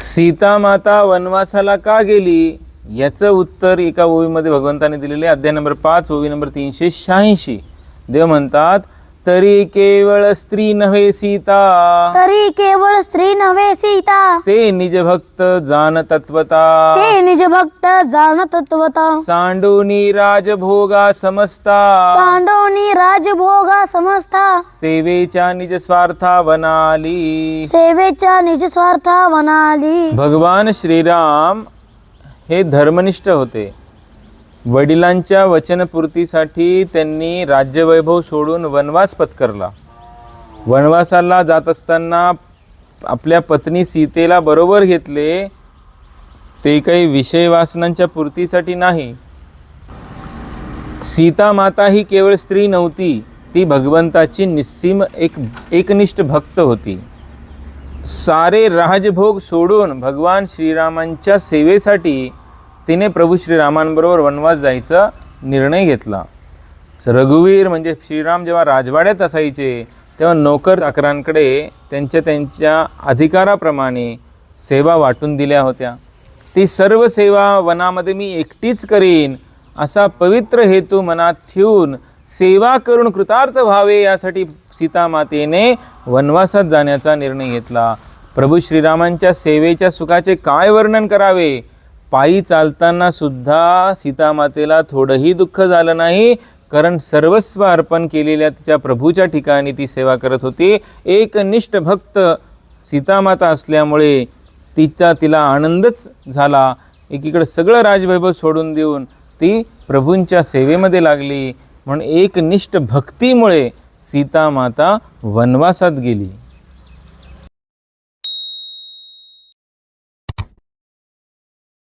सीता माता वनवासाला का गेली? याचं उत्तर एका ओवीमध्ये भगवंताने दिलेले अध्याय नंबर पाच ओवी नंबर तीनशे शहाऐंशी. देव म्हणतात तरी केवळ स्त्री नव्हे सीता. तरी केवळ स्त्री नव्हे सीता. ते निज भक्त जाण तत्वता ते निज भक्त जाण तत्वता सांडूनी राजभोगा समजता सांडोनी राजभोगा समजता सेवेच्या निज स्वार्था वनाली. सेवेच्या निज स्वार्था वनाली. भगवान श्रीराम हे धर्मनिष्ठ होते. वडिलांच्या वचनपूर्तीसाठी त्यांनी राज्यवैभव सोडून वनवास पत्करला. वनवासाला जात असताना आपल्या पत्नी सीतेला बरोबर घेतले ते काही विषय वासनांच्या पूर्तीसाठी नाही. सीता माता ही केवळ स्त्री नव्हती ती भगवंताची निस्सीम एक एकनिष्ठ भक्त होती. सारे राजभोग सोडून भगवान श्रीरामांच्या सेवेसाठी तिने प्रभू श्रीरामांबरोबर वनवास जायचा निर्णय घेतला. रघुवीर म्हणजे श्रीराम जेव्हा राजवाड्यात असायचे तेव्हा नोकर चाकरांकडे त्यांच्या त्यांच्या अधिकाराप्रमाणे सेवा वाटून दिल्या होत्या. ती सर्व सेवा वनामध्ये मी एकटीच करीन असा पवित्र हेतू मनात ठेवून सेवा करून कृतार्थ व्हावे यासाठी सीतामातेने वनवासात जाण्याचा निर्णय घेतला. प्रभू श्रीरामांच्या सेवेच्या सुखाचे काय वर्णन करावे? पायी चालताना सुद्धा सीतामातेला थोडंही दुःख झालं नाही कारण सर्वस्व अर्पण केलेल्या तिच्या प्रभूच्या ठिकाणी ती सेवा करत होती. एकनिष्ठ भक्त सीतामाता असल्यामुळे तिचा तिला आनंदच झाला. एकीकडे सगळं राजवैभव सोडून देऊन ती प्रभूंच्या सेवेमध्ये लागली. म्हणून एकनिष्ठ भक्तीमुळे सीतामाता वनवासात गेली.